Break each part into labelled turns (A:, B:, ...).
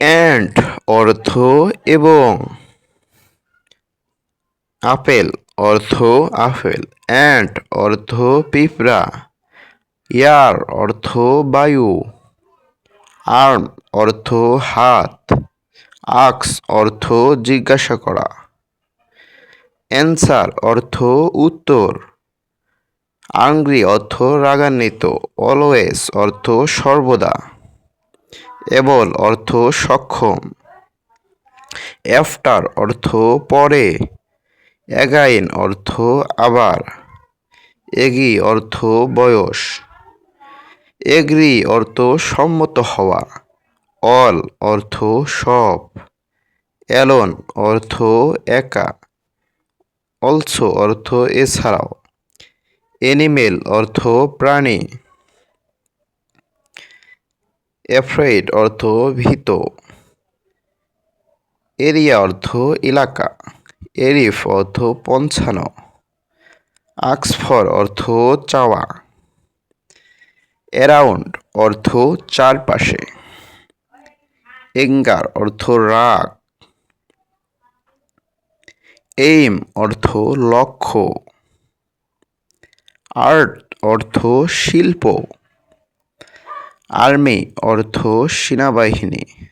A: And অর্থ এবং apple, অর্থ আপেল অ্যান্ট অর্থ পিঁপড়া, ইয়ার, অর্থ বায়ু, আর্ম, অর্থ হাত, আক্স, অর্থ জিজ্ঞাসা করা, অ্যান্সার, অর্থ উত্তর, আংরি, অর্থ রাগান্বিত, অলওয়েজ, অর্থ সর্বদা। এবল অর্থ সক্ষম। এফটার অর্থ পরে। এগাইন অর্থ আবার। এগি অর্থ বয়স। এগ্রি অর্থ সম্মত হওয়া। অল অর্থ সব। অ্যালন অর্থ একা। অলসো অর্থ এছাড়াও। এনিমেল অর্থ প্রাণী। এফ্রেড অর্থ ভীত। এরিয়া অর্থ এলাকা। এরিফ অর্থ পঞ্চানো আক্সফর অর্থ চাওয়া। অ্যারাউন্ড অর্থ চারপাশে। এঙ্গার অর্থ রাগ। এইম অর্থ লক্ষ্য। আর্ট অর্থ শিল্প। আর্মি অর্থ সেনাবাহিনী।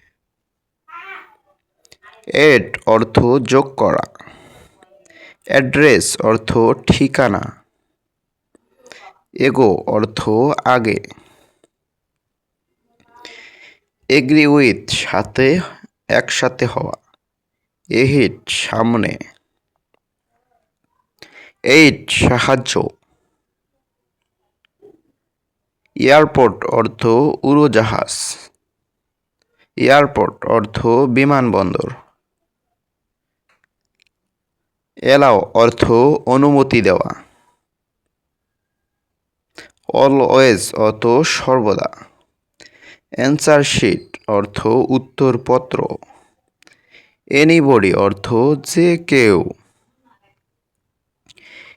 A: এড অর্থ যোগ করা। অ্যাড্রেস অর্থ ঠিকানা। এগো অর্থ আগে। এগ্রি উইথ সাথে, একসাথে হওয়া। এহিট, সামনে। এইট, সাহায্য। এয়ারপোর্ট অর্থ উড়োজাহাজ। এয়ারপোর্ট অর্থ বিমানবন্দর এলাও অর্থ অনুমতি দেওয়া। অলওয়েজ অর্থ সর্বদা। অ্যান্সার শিট অর্থ উত্তরপত্র। এনিবডি অর্থ যে কেউ।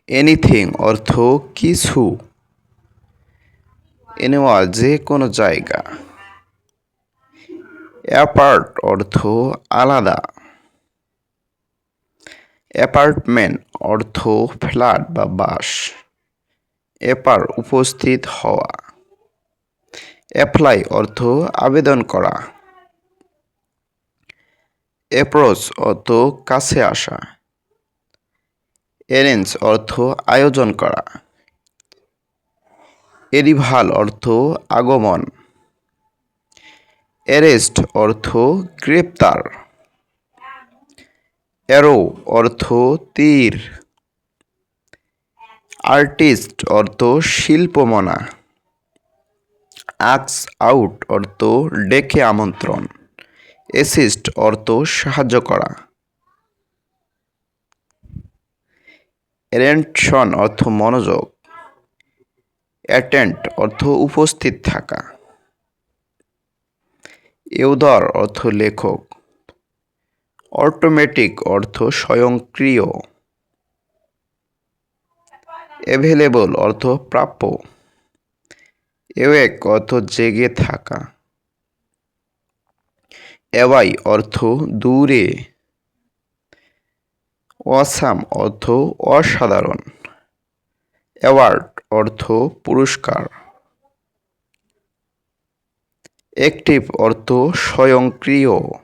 A: এনিথিং অর্থ কিছু। এনিওয়াল যে কোনো জায়গা। অ্যাপার্ট অর্থ আলাদা। অ্যাপার্টমেন্ট অর্থ ফ্ল্যাট বা বাস। এপার উপস্থিত হওয়া। অ্যাপ্লাই অর্থ আবেদন করা। অ্যাপ্রোচ অর্থ কাছে আসা। অ্যারেঞ্জ অর্থ আয়োজন করা। এরিভাল অর্থ আগমন। অ্যারেস্ট অর্থ গ্রেপ্তার। অ্যারো অর্থ তীর। আর্টিস্ট অর্থ শিল্পমনা। আক্স আউট অর্থ ডেকে আমন্ত্রণ। অ্যাসিস্ট অর্থ সাহায্য করা। অ্যাটেনশন অর্থ মনোযোগ। অ্যাটেন্ট, অর্থ উপস্থিত থাকা। ইউদর অর্থ লেখক। অটোমেটিক, অর্থ স্বয়ংক্রিয়। অ্যাভেলেবল অর্থ প্রাপ্য। এওয়েক, অর্থ জেগে থাকা। অ্যাওয়াই অর্থ দূরে। অসাম, অর্থ অসাধারণ। অ্যাওয়ার্ড অর্থ পুরস্কার। অ্যাক্টিভ অর্থ স্বয়ংক্রিয়।